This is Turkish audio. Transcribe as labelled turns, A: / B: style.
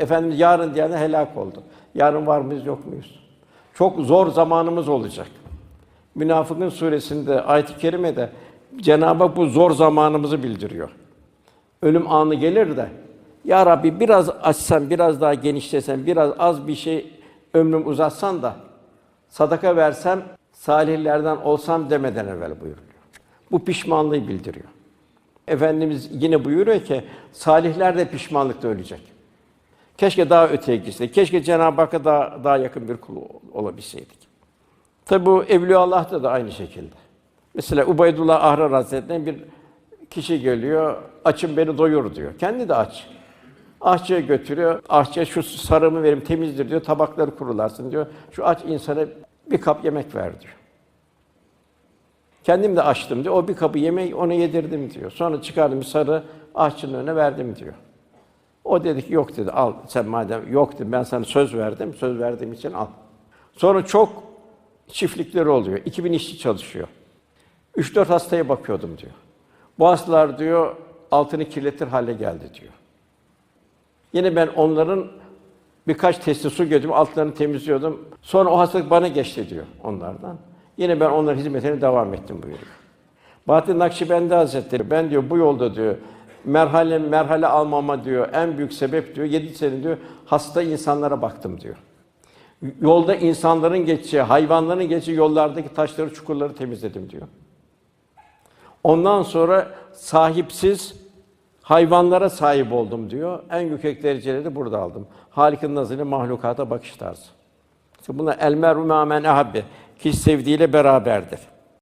A: Efendimiz yarın diyen de helak oldu. Yarın var mıyız yok muyuz? Çok zor zamanımız olacak. Münafıkın suresinde ayet-i kerimede Cenab-ı Hak bu zor zamanımızı bildiriyor. Ölüm anı gelir de ya Rabbi biraz açsan, biraz daha genişlesen, biraz az bir şey ömrüm uzatsan da sadaka versem, salihlerden olsam demeden evvel buyuruyor. Bu pişmanlığı bildiriyor. Efendimiz yine buyuruyor ki salihler de pişmanlıkta ölecek. Keşke daha öteye gitseydik. Keşke Cenab-ı Hakk'a daha, daha yakın bir kul olabilseydik. Tabi bu Evliya Allah'ta da aynı şekilde. Mesela Ubaydullah Ahrar Hazretleri'ne bir kişi geliyor, açın beni doyur diyor. Kendi de aç. Ahçıya götürüyor. Ahçıya şu sarımı verim temizdir diyor. Tabakları kurularsın diyor. Şu aç insana bir kap yemek ver diyor. Kendim de açtım diyor. O bir kapı yemeği ona yedirdim diyor. Sonra çıkardım sarı ahçının önüne verdim diyor. O dedi ki yok dedi al sen madem yok dedi ben sana söz verdim. Söz verdiğim için al. Sonra çok çiftlikleri oluyor. 2000 işçi çalışıyor. 3-4 hastaya bakıyordum diyor. Bu hastalar diyor altını kirletir hale geldi diyor. Yine ben onların birkaç testi su götürüp altlarını temizliyordum. Sonra o hastalık bana geçti diyor onlardan. Yine ben onların hizmetine devam ettim buyuruyor. Bahattin Nakşibendi Hazretleri ben diyor bu yolda diyor merhale merhale almama diyor en büyük sebep diyor yedi sene diyor hasta insanlara baktım diyor. Yolda insanların geçeceği, hayvanların geçeceği yollardaki taşları, çukurları temizledim diyor. Ondan sonra sahipsiz hayvanlara sahip oldum diyor. En yüksek dereceleri de burada aldım. Halik'in nazarıyla mahlukata bakış tarzı. İşte bunlar el meru men. Kişi sevdiğiyle beraberdir.